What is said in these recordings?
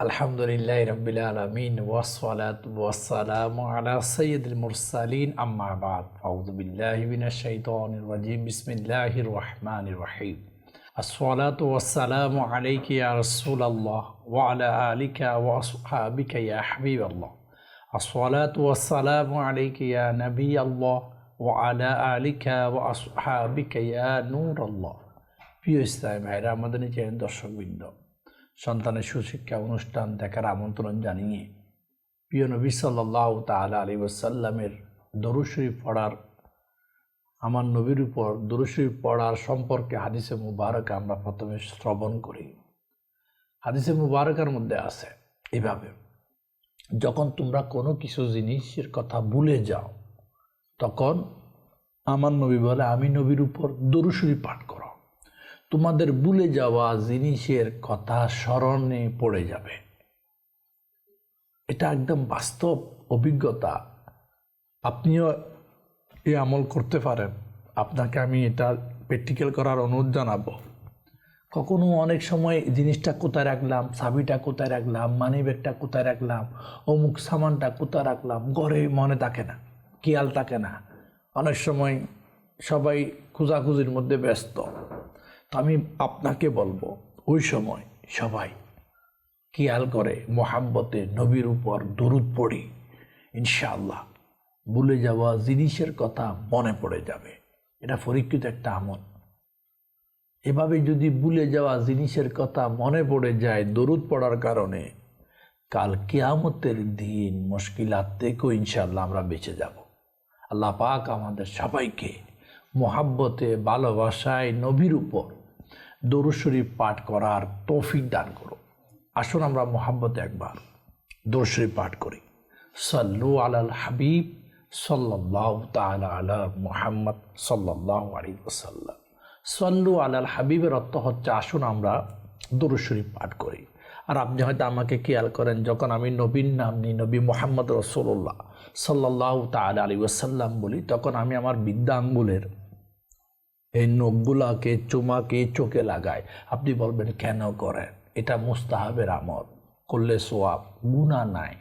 الحمد لله رب العالمين والصلاة والسلام على سيد المرسلين أما بعد أعوذ بالله من الشيطان الرجيم بسم الله الرحمن الرحيم الصلاة والسلام عليك يا رسول الله وعلى آلك وأصحابك يا حبيب الله الصلاة والسلام عليك يا نبي الله وعلى آلك وأصحابك يا نور الله في استعمال رمضان جاء دشوق بندو সন্তানের সুশিক্ষা অনুষ্ঠান দেখার আমন্ত্রণ জানিয়ে প্রিয় নবী সাল্লাহ তালা আলী ওসাল্লামের দরুশরীফ পড়ার, আমার নবীর উপর দরুশরীফ পড়ার সম্পর্কে হাদিসে মুবারক আমরা প্রথমে শ্রবণ করি। হাদিসে মুবারকের মধ্যে আছে, এভাবে, যখন তোমরা কোনো কিছু জিনিসের কথা ভুলে যাও, তখন আমার নবী বলে, আমি নবীর উপর দরুশরী পাঠ করো তোমাদের ভুলে যাওয়া জিনিসের কথা স্মরণে পড়ে যাবে। এটা একদম বাস্তব অভিজ্ঞতা। আপনিও এই আমল করতে পারেন। আপনাকে আমি এটা প্র্যাকটিক্যাল করার অনুরোধ জানাব। কখনো অনেক সময় জিনিসটা কোথায় রাখলাম, চাবিটা কোথায় রাখলাম মানি ব্যাগটা কোথায় রাখলাম, অমুক সামানটা কোথায় রাখলাম, ঘরে মনে থাকে না, খেয়াল থাকে না। অনেক সময় সবাই খোঁজাখুঁজির মধ্যে ব্যস্ত। তো আমি আপনাকে বলব, ওই সময় সবাই খেয়াল করে মোহাব্বতে নবীর উপর দরুদ পড়ি, ইনশাআল্লাহ। ভুলে যাওয়া জিনিসের কথা মনে পড়ে যাবে। এটা পরীক্ষিত একটা আমল। এভাবে যদি ভুলে যাওয়া জিনিসের কথা মনে পড়ে যায় দরুদ পড়ার কারণে, কাল কেয়ামতের দিন মুশকিলাত থেকেও ইনশাআল্লাহ আমরা বেঁচে যাব। আল্লাহ পাক আমাদের সবাইকে মোহাব্বতে, ভালোবাসায় নবীর উপর দরুশরীফ পাঠ করার তৌফিক দান করো। আসুন আমরা মোহাব্বতে একবার দরুশরীফ পাঠ করি। সাল্লু আলাল হাবিব সাল্লাহ তালা আলা মোহাম্মদ সাল্লাহ আলী ওসাল্লাম সল্লু আলাল হাবিবের অর্থ হচ্ছে আসুন আমরা দরুশরীফ পাঠ করি। আর আপনি হয়তো আমাকে খেয়াল করেন, যখন আমি নবীন নাম নিই, নবী মোহাম্মদ রসোল্লাহ সাল্লাহ তালা আলী ওসাল্লাম বলি, তখন আমি আমার বিদ্যা আঙ্গুলের এই নখগুলাকে চুমাকে চোখে লাগায়। আপনি বলবেন, কেন করেন? এটা মুস্তাহাবের আমল। করলে সোয়াব গুণা নাই।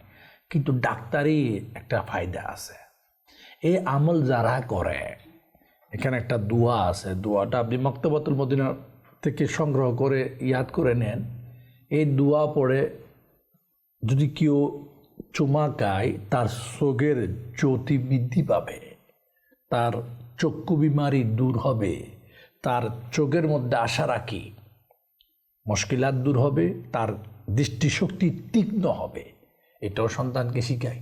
কিন্তু ডাক্তারি একটা ফায়দা আছে। এই আমল যারা করে, এখানে একটা দোয়া আছে। দোয়াটা আপনি মক্তবাতুল মদিনা থেকে সংগ্রহ করে, ইয়াদ করে নেন। এই দোয়া পড়ে যদি কেউ চুমা খায়, তার চোখের জ্যোতি বৃদ্ধি পাবে। তার চক্ষু বিমারি দূর হবে, তার চোখের মধ্যে আশা রাখি। মুশকিলাত দূর হবে, তার দৃষ্টিশক্তি তীক্ষ্ণ হবে। এটাও সন্তানকে শিখায়।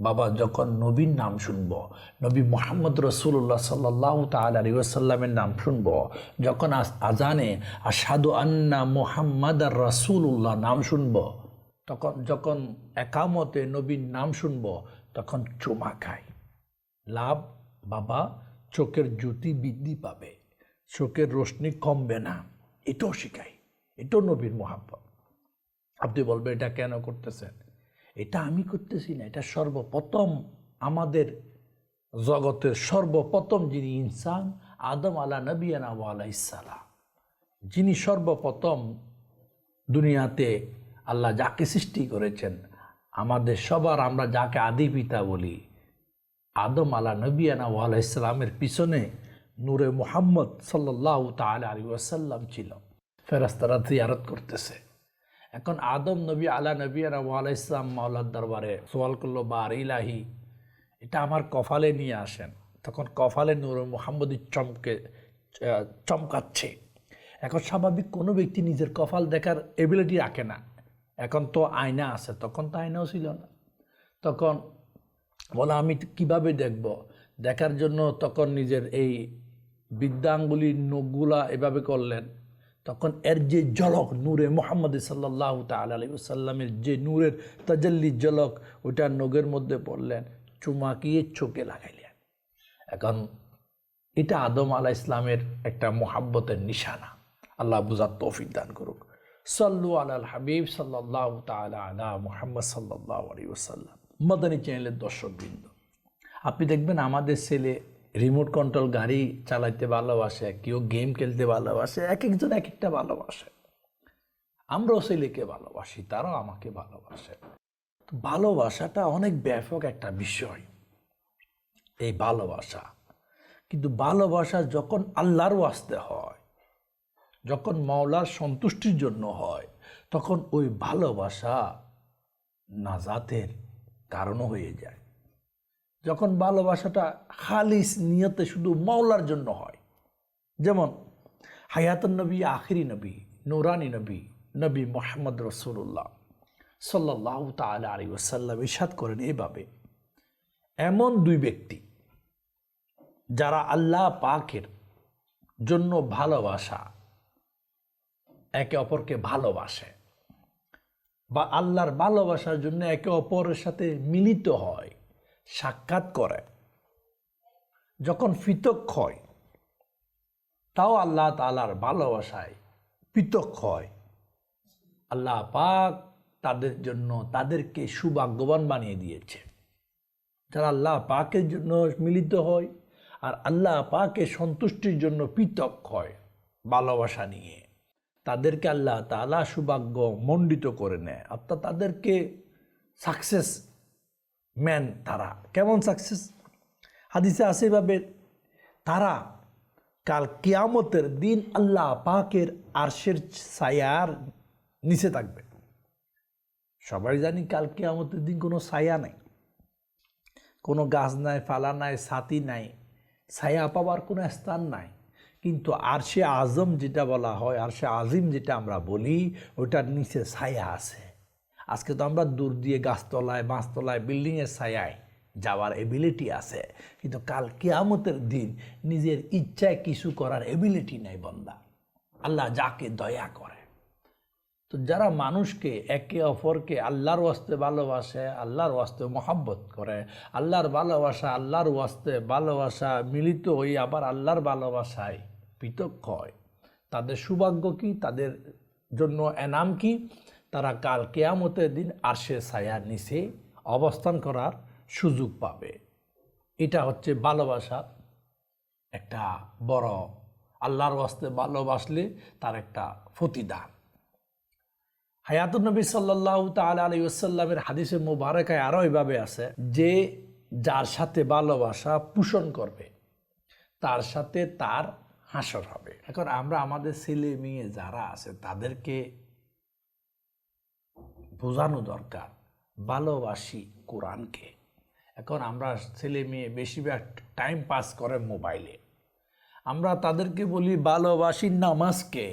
বাবা, যখন নবীর নাম শুনব, নবী মোহাম্মদ রসুল্লাহ সাল্লাহ তাল ওসাল্লামের নাম শুনব, যখন আজানে আসাদু আন্না মোহাম্মদ রসুল্লাহ নাম শুনব, তখন, যখন একামতে নবীর নাম শুনব, তখন চুমা খায়। লাভ, বাবা চোখের জ্যোতি বৃদ্ধি পাবে, চোখের রোশনি কমবে না। এটাও শিখাই, এটাও নবীর মোহাম্মদ আপনি বলবেন, এটা কেন করতেছেন? এটা আমি করতেছি না, এটা সর্বপ্রথম আমাদের জগতের সর্বপ্রথম যিনি ইনসান, আদম আলা নবিয়ানা ওয়ালা ইসালাম যিনি সর্বপ্রথম দুনিয়াতে আল্লাহ যাকে সৃষ্টি করেছেন, আমাদের সবার আমরা যাকে আদি পিতা বলি আদম আলা নবিয়ানা ওয়ালা ইসলামের পিছনে নূরে মোহাম্মদ সাল্লাহ তালা আলী ওয়াসাল্লাম ছিল। ফেরাস্তারা জিয়ারত করতেছে। এখন আদম নবী আলা নবী ওয়ালা ইসলাম মাওলার দরবারে সোয়াল করল বা আর ইলাহি, এটা আমার কফালে নিয়ে আসেন। তখন কফালে নূর মোহাম্মদী চমকে, চমকাচ্ছে। এখন স্বাভাবিক কোনো ব্যক্তি নিজের কফাল দেখার এবিলিটি রাখে না। এখন তো আয়না আছে, তখন তো আয়নাও ছিল না। তখন বলে, আমি কীভাবে দেখব? দেখার জন্য তখন নিজের এই বিদ্যাঙ্গুলির নখগুলা এভাবে করলেন। তখন এর যে জলক নূরে মোহাম্মদ সাল্লাহ তাল আলী সাল্লামের যে নূরের তাজাল্লি জলক ওইটা নগের মধ্যে পড়লেন, চুমাকিয়ে চোখে লাগাইলেন। এখন এটা আদম আলাহ ইসলামের একটা মোহাব্বতের নিশানা। আল্লাহ বুঝার তৌফিক দান করুক। সাল্লু আল হাবিব সাল্লাহ তালা আলা মোহাম্মদ সাল্লাহ আলী ওসাল্লাম মদানী চ্যানেলের দর্শকবৃন্দ। আপনি দেখবেন আমাদের ছেলে রিমোট কন্ট্রোল গাড়ি চালাইতে ভালোবাসে, কেউ গেম খেলতে ভালোবাসে এক একজন এক একটা ভালোবাসে। আমরাও ছেলেকে ভালোবাসি, তারাও আমাকে ভালোবাসে। তো ভালোবাসাটা অনেক ব্যাপক একটা বিষয়, এই ভালোবাসা। কিন্তু ভালোবাসা যখন আল্লাহর ওয়াস্তে হয়, যখন মাওলার সন্তুষ্টির জন্য হয়, তখন ওই ভালোবাসা নাজাতের কারণও হয়ে যায়। যখন ভালোবাসাটা খালিস নিয়তে শুধু মাওলার জন্য হয়, যেমন হায়াতুন নবী, আখিরি নবী, নৌরানি নবী নবী মোহাম্মদ রসুল্লাহ সাল্লাহ তালা আলী ওসাল্লাম ইসাদ করেন এভাবে, এমন দুই ব্যক্তি যারা আল্লাহ পাকের জন্য ভালোবাসা একে অপরকে ভালোবাসে। বা আল্লাহর ভালোবাসার জন্য একে অপরের সাথে মিলিত হয়, সাক্ষাৎ করে। যখন পৃথক হয়, তাও আল্লাহ তালার ভালোবাসায় পৃথক হয়। আল্লাহ পাক তাদের জন্য তাদেরকে সুভাগ্যবান বানিয়ে দিয়েছে। যারা আল্লাহ পাকের জন্য মিলিত হয় আর আল্লাহ পাকে সন্তুষ্টির জন্য পৃথক হয়, ভালোবাসা নিয়ে। তাদেরকে আল্লাহ তালা সৌভাগ্য মণ্ডিত করে নেয়। অর্থাৎ তাদেরকে সাকসেস ম্যান তারা। কেমন সাকসেস হাদিসে আছে এভাবে, তারা কাল কিয়ামতের দিন আল্লাহ পাকের আরশের ছায়ার নিচে থাকবে। সবাই জানি কাল কিয়ামতের দিন কোনো ছায়া নাই। কোনো গাছ নাই, ফালা নাই, ছাতি নাই, ছায়া পাওয়ার কোনো স্থান নাই। কিন্তু আরশে আজম যেটা বলা হয়, আরশে আজিম যেটা আমরা বলি, ওটার নিচে ছায়া আছে। আজকে তো আমরা দূর দিয়ে গাছতলায় বাঁশতলায় বিল্ডিংয়ের ছায়ায় যাওয়ার এবিলিটি আছে। কিন্তু কাল কেয়ামতের দিন নিজের ইচ্ছায় কিছু করার এবিলিটি নাই বন্দা। আল্লাহ যাকে দয়া করে। তো যারা মানুষকে একে অপরকে আল্লাহর ওয়াস্তে ভালোবাসে, আল্লাহর ওয়াস্তে মহাব্বত করে, আল্লাহর ভালোবাসা, আল্লাহর ওয়াস্তে ভালোবাসা মিলিত হয়ে আবার আল্লাহর ভালোবাসায় পৃথক হয়। তাদের সৌভাগ্য কি? তাদের জন্য এনাম কি? তারা কাল কেয়ামতের দিন আরশে ছায়ার নিচে অবস্থান করার সুযোগ পাবে। এটা হচ্ছে ভালোবাসা একটা বড়, আল্লাহর ওয়াস্তে ভালোবাসলে তার একটা প্রতিদান। হায়াতুল নবী সাল্লাহ তাল আলী ওসাল্লামের হাদিসে মুবারকায় আরও এভাবে আছে, যে যার সাথে ভালোবাসা পোষণ করবে, তার সাথে তার হাসর হবে। এখন আমরা আমাদের ছেলে মেয়ে যারা আছে, তাদেরকে বোঝানো দরকার, ভালোবাসি কোরআনকে। এখন আমরা ছেলে মেয়ে বেশিরভাগ টাইম পাস করে মোবাইলে আমরা তাদেরকে বলি, ভালোবাসি নামাজকে।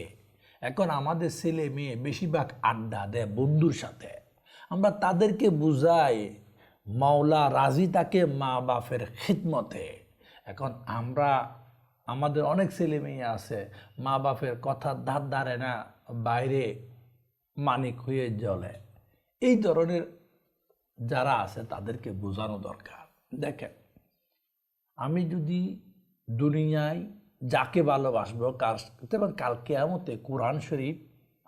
এখন আমাদের ছেলে মেয়ে বেশিরভাগ আড্ডা দেয় বন্ধুর সাথে। আমরা তাদেরকে বুঝাই, মাওলা রাজি তাকে মা বাপের খিদমতে। এখন আমরা আমাদের অনেক ছেলে মেয়ে আছে, মা বাপের কথার ধার ধারে না বাইরে মানিক হয়ে জ্বলে। এই ধরনের যারা আছে তাদেরকে বোঝানো দরকার। দেখেন, আমি যদি দুনিয়ায় যাকে ভালোবাসবো, কার যেমন কাল কেয়ামতে কোরআন শরীফ,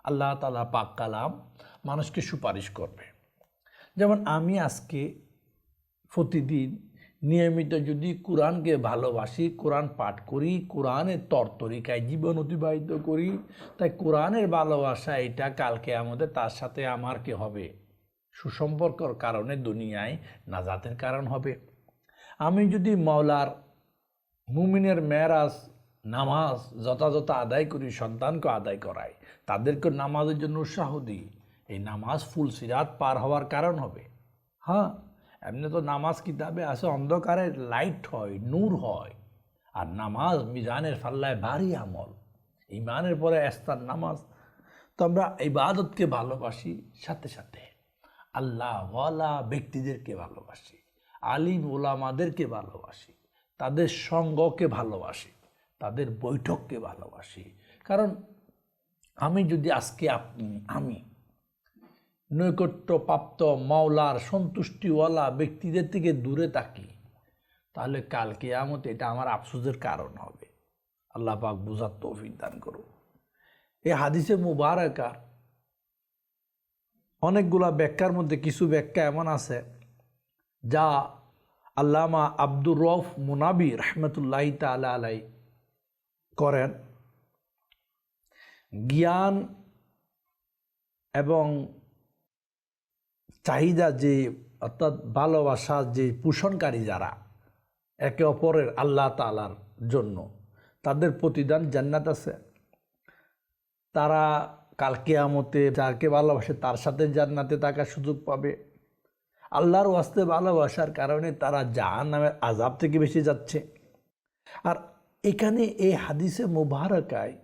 আল্লাহ তালা পাক কালাম মানুষকে সুপারিশ করবে। যেমন আমি আজকে প্রতিদিন নিয়মিত যদি কোরআনকে ভালোবাসি, কোরআন পাঠ করি কোরআনের তরতরিকায় জীবন অতিবাহিত করি, তাই কোরআনের ভালোবাসা এটা কালকে আমাদের তার সাথে আমার কি হবে? সুসম্পর্কর কারণে দুনিয়ায় নাজাতের কারণ হবে। আমি যদি মাওলার মুমিনের মেয়েরাজ নামাজ যথাযথ আদায় করি, সন্তানকে আদায় করাই, তাদেরকে নামাজের জন্য উৎসাহ দিই, এই নামাজ ফুল সিরাত পার হওয়ার কারণ হবে। হ্যাঁ এমনি তো নামাজ কিতাবে আসে, অন্ধকারে লাইট হয়, নূর হয়। আর নামাজ মিজানের ফাল্লায় ভারী আমল। ইমানের পরে এস্তার নামাজ। তো আমরা ইবাদতকে ভালোবাসি সাথে সাথে। আল্লাহ ওয়ালা ব্যক্তিদেরকে ভালোবাসি, আলিম ওলামাদেরকে ভালোবাসি, তাদের সঙ্গকে ভালোবাসি, তাদের বৈঠককে ভালোবাসি। কারণ আমি যদি আজকে আপনি, আমি নৈকট্যপ্রাপ্ত মাওলার সন্তুষ্টিওয়ালা ব্যক্তিদের থেকে দূরে থাকি। তাহলে কালকে আমত এটা আমার আফসোসের কারণ হবে। আল্লাহ পাক বুঝার তৌফিক দান করুন এই হাদিসে মুবারকার অনেকগুলা ব্যাখ্যার মধ্যে কিছু ব্যাখ্যা এমন আছে যা আল্লামা আব্দুর রফ মুনাবি রহমতুল্লাহ তালা আলাই করেন। জ্ঞান এবং চাহিদা যে, অর্থাৎ ভালোবাসা যে পোষণকারী যারা, একে অপরের আল্লাহ তালার জন্য, তাদের প্রতিদান জান্নাত আছে। তারা কালকে আমতে যাকে ভালোবাসে তার সাথে জান্নাতে থাকার সুযোগ পাবে। আল্লাহর ওয়াস্তে ভালোবাসার কারণে তারা জাহান নামের আজাব থেকে বেশি যাচ্ছে। আর এখানে এই হাদিসে মুবারকায়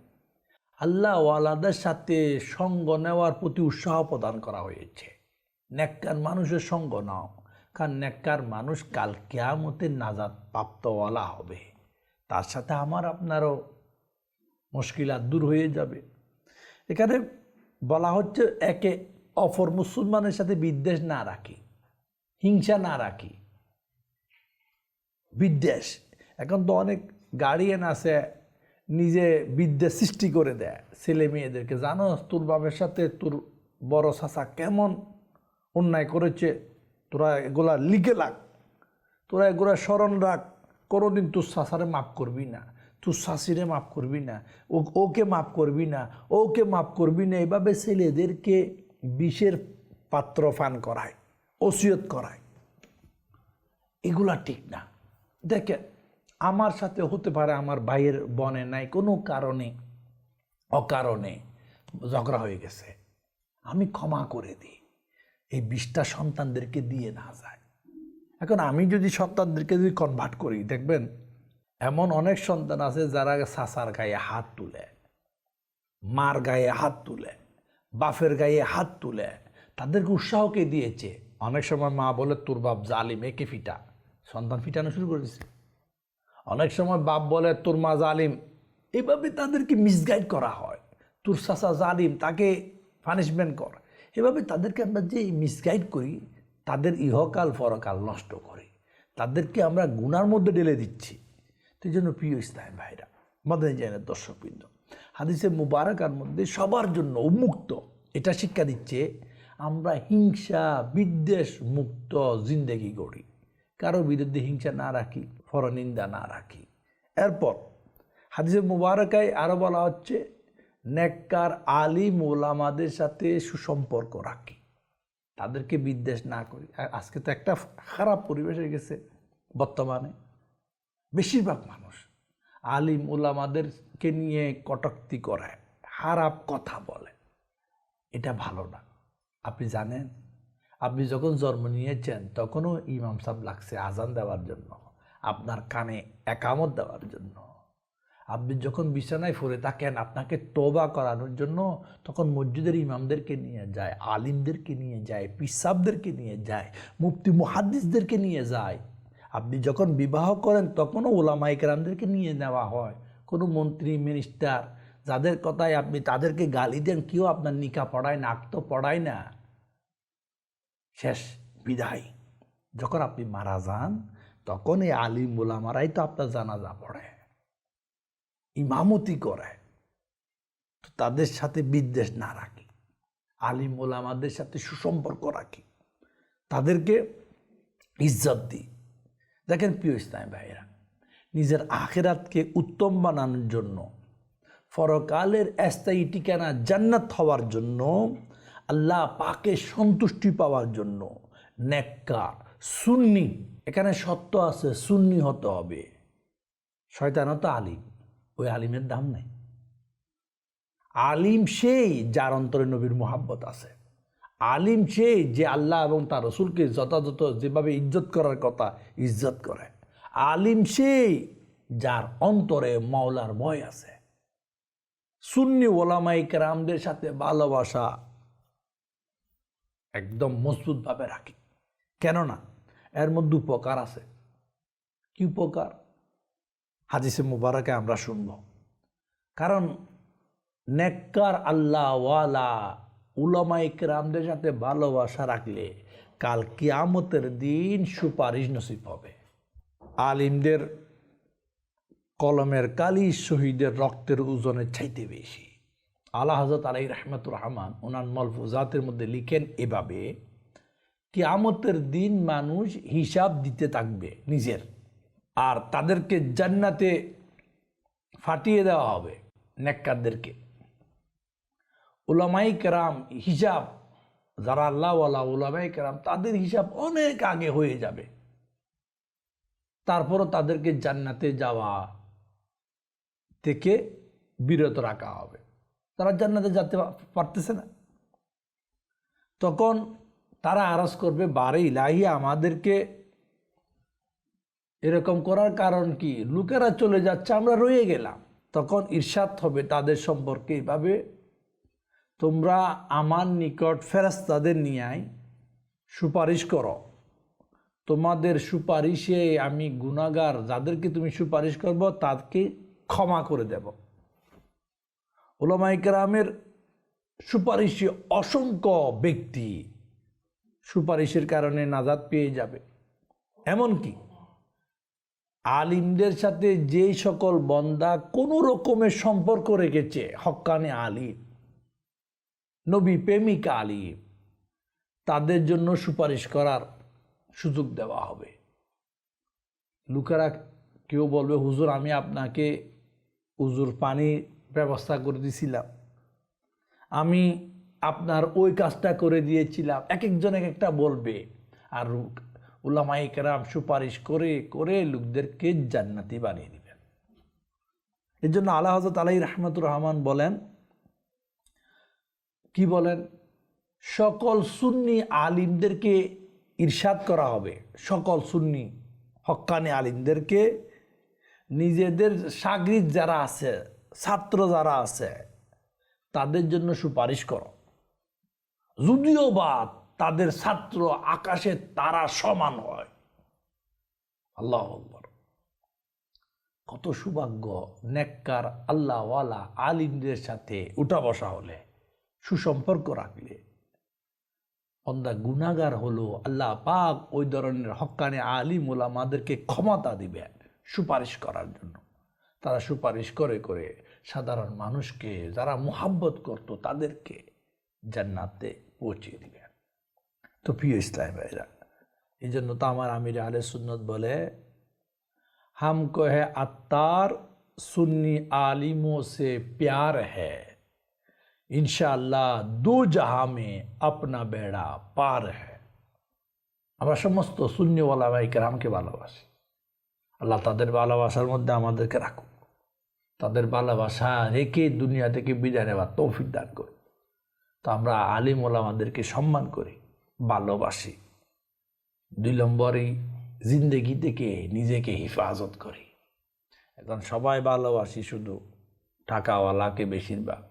আল্লাহ ওয়ালাদের সাথে সঙ্গ নেওয়ার প্রতি উৎসাহ প্রদান করা হয়েছে। নেককার মানুষের সঙ্গ নাও। কারণ নেককার মানুষ কাল কেয়ামতে নাজাদ প্রাপ্তওয়ালা হবে। তার সাথে আমার আপনারও মুশকিলাত দূর হয়ে যাবে। এখানে বলা হচ্ছে একে অপর মুসলমানের সাথে বিদ্বেষ না রাখি, হিংসা না রাখি। বিদ্বেষ। এখন তো অনেক গার্ডিয়ান আছে, নিজে বিদ্বেষ সৃষ্টি করে দেয়। ছেলে মেয়েদেরকে জানো তোর বাবার সাথে তোর বড় চাচা কেমন অন্যায় করেছে, তোরা এগুলা লিখে লাগ তোরা এগুলা স্মরণ রাখ। কোনোদিন তোর শাসারে মাফ করবি না, তোর শাশিরে মাফ করবি না, ও, ওকে মাফ করবি না, ওকে মাফ করবি না। এভাবে ছেলেদেরকে বিষের পাত্র ফান করায়, ওসিয়ত করায়। এগুলা ঠিক না। দেখে, আমার সাথে হতে পারে আমার ভাইয়ের বনে নাই, কোনো কারণে, অকারণে ঝগড়া হয়ে গেছে। আমি ক্ষমা করে দিই। এই বিষটা সন্তানদেরকে দিয়ে না যায়। এখন আমি যদি সন্তানদেরকে যদি কনভার্ট করি, দেখবেন এমন অনেক সন্তান আছে যারা সাসার গায়ে হাত তুলে, মার গায়ে হাত তুলে বাফের গায়ে হাত তুলে, তাদেরকে উৎসাহকে দিয়েছে? অনেক সময় মা বলে, তোর বাপ জালিম একে ফিটা? সন্তান ফিটানো শুরু করেছে। অনেক সময় বাপ বলে, তোর মা জালিম। এভাবে তাদেরকে মিসগাইড করা হয়। তোর চাচা জালিম, তাকে পানিশমেন্ট কর। এভাবে তাদেরকে আমরা যে মিসগাইড করি, তাদের ইহকাল পরকাল নষ্ট করি। তাদেরকে আমরা গুনার মধ্যে ঢেলে দিচ্ছি। সেই জন্য প্রিয় ইসলাম ভাইরা, মাদানী জানের দর্শকবৃন্দ, হাদিসে মুবারকার মধ্যে সবার জন্য উন্মুক্ত এটা শিক্ষা দিচ্ছে, আমরা হিংসা, বিদ্বেষ মুক্ত জিন্দেগি গড়ি। কারও বিরুদ্ধে হিংসা না রাখি, পরনিন্দা না রাখি। এরপর হাদিসে মুবারকায় আরও বলা হচ্ছে নেককার আলিম ওলামাদের সাথে সুসম্পর্ক রাখি। তাদেরকে বিদ্বেষ না করি। আজকে তো একটা খারাপ পরিবেশ হয়ে গেছে বর্তমানে। বেশিরভাগ মানুষ আলিম ওলামাদেরকে নিয়ে কটক্তি করে, খারাপ কথা বলে। এটা ভালো না। আপনি জানেন, আপনি যখন জন্ম নিয়েছেন, তখনও ইমাম সাহেব লাগছে আজান দেওয়ার জন্য, আপনার কানে একামত দেওয়ার জন্য। আপনি যখন বিছানায় পড়ে থাকেন, আপনাকে তোবা করানোর জন্য তখন মসজিদের ইমামদেরকে নিয়ে যায়, আলিমদেরকে নিয়ে যায়, পিসাবদেরকে নিয়ে যায়, মুফতি মুহাদ্দিসদেরকে নিয়ে যায়। আপনি যখন বিবাহ করেন, তখনও ওলামাইকরামদেরকে নিয়ে নেওয়া হয়। কোনো মন্ত্রী মিনিস্টার যাদের কথায় আপনি তাদেরকে গালি দেন, কেউ আপনার নিকা পড়ায় না, আক্ত পড়ায় না। শেষ বিদায়। যখন আপনি মারা যান, তখন এই আলিম ওলামারাই তো আপনার জানাজা পড়ে। ইমামতি করে তো তাদের সাথে বিদ্বেষ না রাখি। আলিম ওলামাদের সাথে সুসম্পর্ক রাখি। তাদেরকে ইজ্জত দিই। দেখেন প্রিয় ইসলাম ভাইরা নিজের আখেরাতকে উত্তম বানানোর জন্য ফরকালের স্থায়ী ঠিকানা জান্নাত হওয়ার জন্য, আল্লাহ পাকে সন্তুষ্টি পাওয়ার জন্য নেককার, সুন্নি, এখানে সত্য আছে, সুন্নি হতে হবে। শয়তানত আলিম। ওই আলিমের দাম নেই। আলিম সেই যার অন্তরে নবীর মোহাব্বত আছে। আলিম সেই যে আল্লাহ এবং তার রসুলকে যথাযথ যেভাবে ইজ্জত করার কথা ইজ্জত করে। আলিম সেই যার অন্তরে মাওলার ভয় আছে। সুন্নি ওলামাই কেরামদের সাথে ভালোবাসা একদম মজবুতভাবে রাখি। কেননা এর মধ্যে উপকার আছে। কি উপকার? হাদিসে মুবারকে আমরা শুনব। কারণ নেককার আল্লাহওয়ালা উলামাই কেরামদের সাথে ভালোবাসা রাখলে কাল কিয়ামতের দিন সুপারিশ নসিব হবে। আলিমদের কলমের কালি শহীদের রক্তের ওজনের চাইতে বেশি। আল্লাহ হজরত আলাই রহমতুর রহমান ওনার মলফুজাতের মধ্যে লিখেন এভাবে, কিয়ামতের দিন মানুষ হিসাব দিতে থাকবে নিজের। আর তাদেরকে জান্নাতে ফাটিয়ে দেওয়া হবে নেককারদেরকে। উলামাই কেরাম হিসাব যারা আল্লাহওয়ালা উলামাই কেরাম, তাদের হিসাব অনেক আগে হয়ে যাবে। তারপরও তাদেরকে জান্নাতে যাওয়া থেকে বিরত রাখা হবে। তারা জান্নাতে যেতে পারতেছে না। তখন তারা আরজ করবে, বারে ইলাহি, আমাদেরকে এরকম করার কারণ কি? লোকেরা চলে যাচ্ছে, আমরা রয়ে গেলাম। তখন ঈর্ষাদ হবে তাদের সম্পর্কে এভাবে তোমরা আমার নিকট ফেরাস্তাদের নিয়ে আয়, সুপারিশ করো। তোমাদের সুপারিশে আমি গুণাগার যাদেরকে তুমি সুপারিশ করব, তাদেরকে ক্ষমা করে দেব। ওলামাইকেরামের সুপারিশে অসংখ্য ব্যক্তি সুপারিশের কারণে নাজাদ পেয়ে যাবে। এমনকি আলিমদের সাথে যেই সকল বন্দা কোনো রকমের সম্পর্ক রেখেছে হক্কানে আলিম, নবী প্রেমিকা আলিম, তাদের জন্য সুপারিশ করার সুযোগ দেওয়া হবে। লোকেরা কেউ বলবে, হুজুর, আমি আপনাকে হুজুর পানি ব্যবস্থা করে দিছিলাম। আমি আপনার ওই কাজটা করে দিয়েছিলাম। এক একজন এক একটা বলবে, আর উলামাই কেরাম সুপারিশ করে করে লোকদেরকে জান্নাতি বানিয়ে দিবেন। এর জন্য আল্লাহ হজরত আলাই রহমতুর রহমান বলেন, কি বলেন? সকল সুন্নি আলিমদেরকে ইরশাদ করা হবে। সকল সুন্নি হক্কানি আলিমদেরকে, নিজেদের সাগরিদ যারা আছে, ছাত্র যারা আছে, তাদের জন্য সুপারিশ করো। যদিও বা তাদের ছাত্র আকাশে তারা সমান হয়। আল্লাহ কত সৌভাগ্য নেককার আল্লাহওয়ালা আলিমদের সাথে উঠা বসা হলে, সুসম্পর্ক রাখলে। অন্দা গুণাগার হলো আল্লাহ পাক ওই ধরনের হকানে আলিম ওলামাদেরকে ক্ষমতা দিবেন সুপারিশ করার জন্য। তারা সুপারিশ করে করে সাধারণ মানুষকে যারা মোহাব্বত করত তাদেরকে জান্নাতে পৌঁছে দিবেন তো প্রিয় ইসলাম ভাইরা এই জন্য তো আমার আমির আলে সুন্নত বলে হাম কহে আত্মার সুন্নি আলিমোं से प्यार है ইনশাআল্লাহ দু জাহা মে আপনা বেড়া পার হ্যাঁ আমরা সমস্ত শূন্যওয়ালা ভাই কেরামকে ভালোবাসি আল্লাহ তাদের ভালোবাসার মধ্যে আমাদেরকে রাখুক তাদের ভালোবাসা রেখে দুনিয়া থেকে বিদায় নেওয়ার তৌফিক দান করুক তো আমরা আলিম ওলামাদেরকে সম্মান করি ভালোবাসি। দুই নম্বরই জিন্দেগি থেকে নিজেকে হেফাজত করি। এখন সবাই ভালোবাসি শুধু টাকাওয়ালাকে বেশিরভাগ।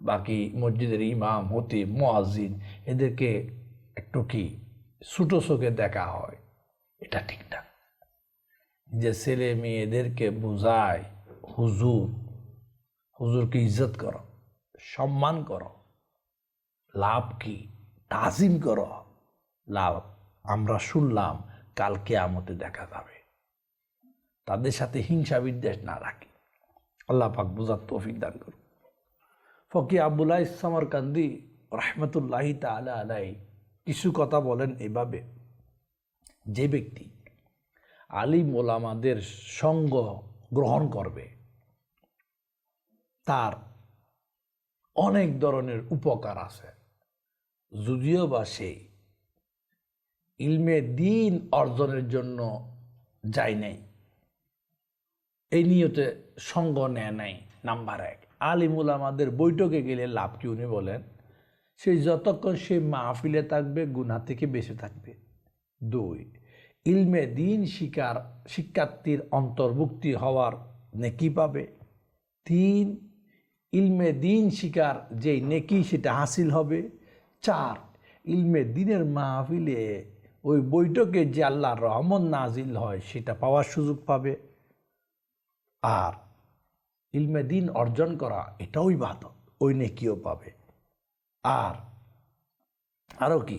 বাকি মসজিদের ইমাম হতে মোয়াজিন এদেরকে একটু কি ছোটো চোখে দেখা হয়, এটা ঠিক না। যে ছেলে মেয়েদেরকে বোঝায় হুজুর, হুজুরকে ইজ্জত করো, সম্মান করো, লাভ কি? তাজিম কর। লাভ আমরা শুনলাম কালকে আমতে দেখা যাবে। তাদের সাথে হিংসা বিদ্বেষ না রাখি। আল্লাহ পাক বুঝার তৌফিক দান করুন। ফকি আবুল্লাহ ইসলামর কান্দি রহমতুল্লাহি তালা আলাই কিছু কথা বলেন এভাবে। যে ব্যক্তি আলিম ওলামাদের সঙ্গ গ্রহণ করবে, তার অনেক ধরনের উপকার আছে। যদিও বা সে ইলমে দিন অর্জনের জন্য যায় নাই। এই নিয়তে সঙ্গ নেয় নাই, নাম্বার এক। আলিমুল আমাদের বৈঠকে গেলে লাভ কি উনি বলেন? সে যতক্ষণ সে মাহফিলে থাকবে গুনা থেকে বেঁচে থাকবে। দুই, ইলমে দিন শিকার, শিক্ষার্থীর অন্তর্ভুক্তি হওয়ার নেকি পাবে। তিন, ইলমে দিন শিকার যেই নেকি সেটা হাসিল হবে। চার ইলমে দিনের মাহফিলে ওই বৈঠকে যে আল্লাহর রহমত নাজিল হয়, সেটা পাওয়ার সুযোগ পাবে। আর ইলমে দিন অর্জন করা, এটাও ইবাদত, ওই নেকিও পাবে। আর আরও কি?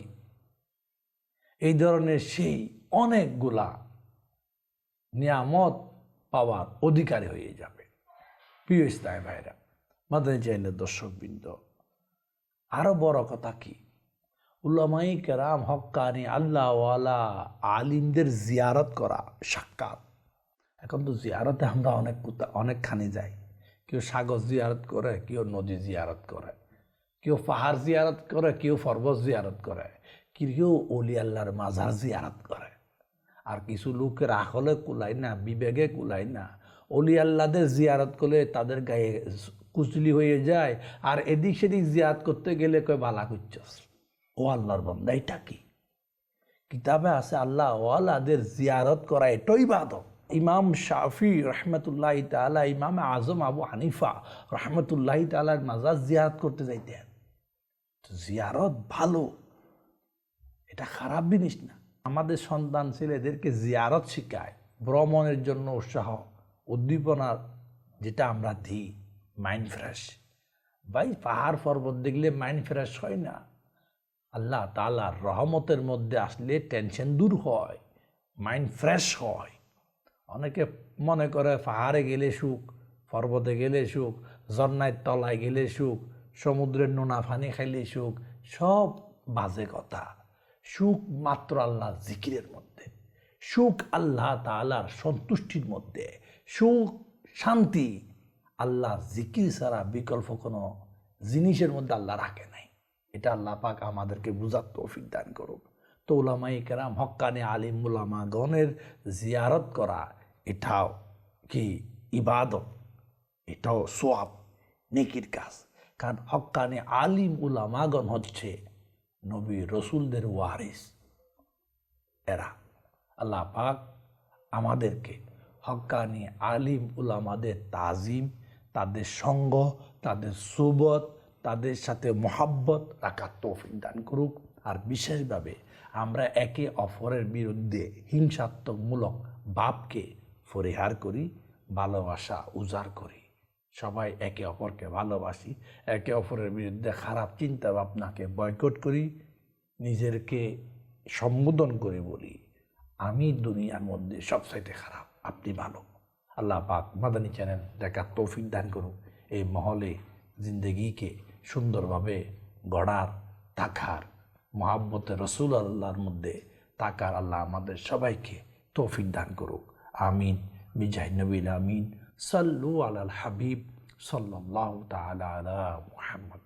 এই ধরনের সেই অনেকগুলা নিয়ামত পাওয়ার অধিকারী হয়ে যাবে। প্রিয় ইসলাম ভাইরা, মাদানী চাইনের দর্শকবৃন্দ আরও বড় কথা কি? উল্লামাই কেরাম হক্কানি আল্লাহওয়ালা আলিমদের জিয়ারত করা সাক্ষাৎ। এখন তো জিয়ারতে আমরা অনেক অনেকখানি যাই। কেউ সাগর জিয়ারত করে, কেউ নদী জিয়ারত করে। কেউ পাহাড় জিয়ারত করে, কেউ পর্বত জিয়ারত করে। কেউ অলি আল্লাহর মাজার জিয়ারত করে। আর কিছু লোকের আখলে কুলাই না, বিবেকে কুলাই না। অলি আল্লাহদের জিয়ারত করলে তাদের গায়ে কুচলি হয়ে যায়, আর এদিক সেদিক জিয়ারত করতে গেলে কয়, বালা করছস ও আল্লাহর বন্দা, এটা কি? কিতাবে আছে, আল্লাহ ওয়ালাদের জিয়ারত করা এটাই বাদক ইমাম শাফি রহমতুল্লাহ তালা ইমাম আজম আবু হানিফা রহমতুল্লাহ তালার মাজার জিয়ারত করতে যাইতেন। জিয়ারত ভালো, এটা খারাপ জিনিস না। আমাদের সন্তান ছেলেদেরকে জিয়ারত শিখায়, ভ্রমণের জন্য উৎসাহ উদ্দীপনার যেটা আমরা দিই। মাইন্ড ফ্রেশ ভাই, পাহাড় পর্বত দেখলে মাইন্ড ফ্রেশ হয় না। আল্লাহ তালার রহমতের মধ্যে আসলে টেনশন দূর হয় মাইন্ড ফ্রেশ হয়। অনেকে মনে করে পাহাড়ে গেলে সুখ, পর্বতে গেলে সুখ ঝর্ণায় তলায় গেলে সুখ, সমুদ্রের নোনা ফানি খাইলে সুখ, সব বাজে কথা। সুখ মাত্র আল্লাহ জিকিরের মধ্যে। সুখ আল্লাহ তালার সন্তুষ্টির মধ্যে। সুখ শান্তি। আল্লাহ জিকির ছাড়া বিকল্প কোনো জিনিসের মধ্যে আল্লাহ রাখে নাই। এটা আল্লাহ পাক আমাদেরকে বুঝার তৌফিক দান করুক। তো ওলামাই কেরাম হক্কানে আলিম উলামা গণের জিয়ারত করা, এটাও কি ইবাদত? এটাও সোয়াব, নেকির কাজ। কারণ হক্কানে আলিম উলামাগণ হচ্ছে নবী রসুলদের ওয়ারিস। এরা আল্লাহ পাক আমাদেরকে হক্কানি আলিম উলামাদের তাজিম তাদের সঙ্গ, তাদের সুবত, তাদের সাথে মোহাব্বত রাখার তৌফিক দান করুক। আর বিশেষভাবে আমরা একে অপরের বিরুদ্ধে হিংসাত্মকমূলক ভাবকে পরিহার করি, ভালোবাসা উজাড় করি। সবাই একে অপরকে ভালোবাসি, একে অপরের বিরুদ্ধে খারাপ চিন্তা ভাবনাকে বয়কট করি, নিজেরকে সম্বোধন করে বলি, আমি দুনিয়ার মধ্যে সবচাইতে খারাপ, আপনি ভালো। আল্লাহ পাক মাদানী চ্যানেল দেখার তৌফিক দান করুক। এই মহলে জিন্দগিকে সুন্দরভাবে গড়ার থাকার মহাব্বতে রসুল আল্লাহর মধ্যে তাকার আল্লাহ আমাদের সবাইকে তৌফিক দান করুক। আমিন। বিজাহ নবীল আমিন। সাল্লু আলাল হাবিব সাল্লাল্লাহু তাআলা আলা মুহাম্মদ।